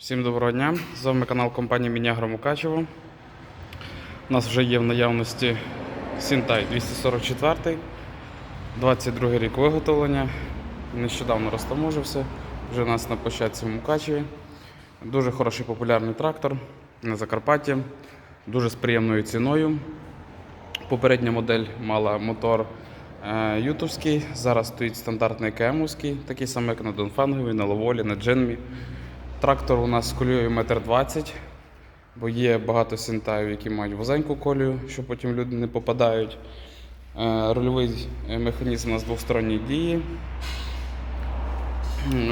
Всім доброго дня! З вами канал компанії Мінягро Мукачево. У нас вже є в наявності Сінтай 244, 22 рік виготовлення. Нещодавно розтаможився, вже у нас на площадці в Мукачеві. Дуже хороший популярний трактор на Закарпатті, дуже з приємною ціною. Попередня модель мала мотор е, ютовський, зараз стоїть стандартний КМовський, такий самий, як на Донфангові, на Ловолі, на Джинмі. Трактор у нас з колією 1,20 м, бо є багато сінтаїв, які мають вузеньку колію, що потім люди не попадають. Е, Рульовий е, механізм у нас двосторонньої дії.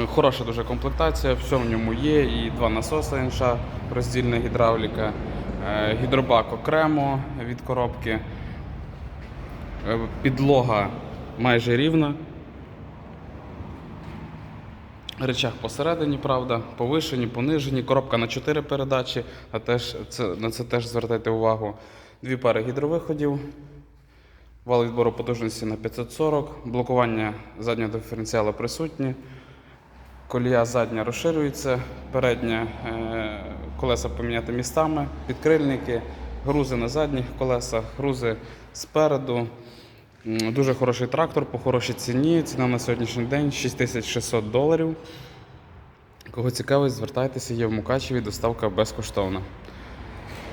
Хороша дуже комплектація, все в ньому є. І два насоси НШ, роздільна гідравліка, е, гідробак окремо від коробки. Підлога майже рівна. Речах посередині, правда, повишені, понижені, коробка на 4 передачі, а теж це, на це теж звертайте увагу. Дві пари гідровиходів, вал відбору потужності на 540, блокування заднього диференціалу присутні, колія задня розширюється, передня е, колеса поміняти містами, підкрильники, грузи на задніх колесах, грузи спереду. Дуже хороший трактор по хорошій ціні. Ціна на сьогоднішній день 6600 доларів. Кого цікавить, звертайтеся, є в Мукачеві, доставка безкоштовна.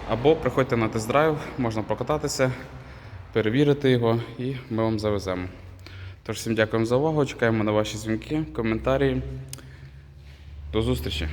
Або приходьте на тест-драйв, можна прокататися, перевірити його і ми вам завеземо. Тож всім дякуємо за увагу, чекаємо на ваші дзвінки, коментарі. До зустрічі!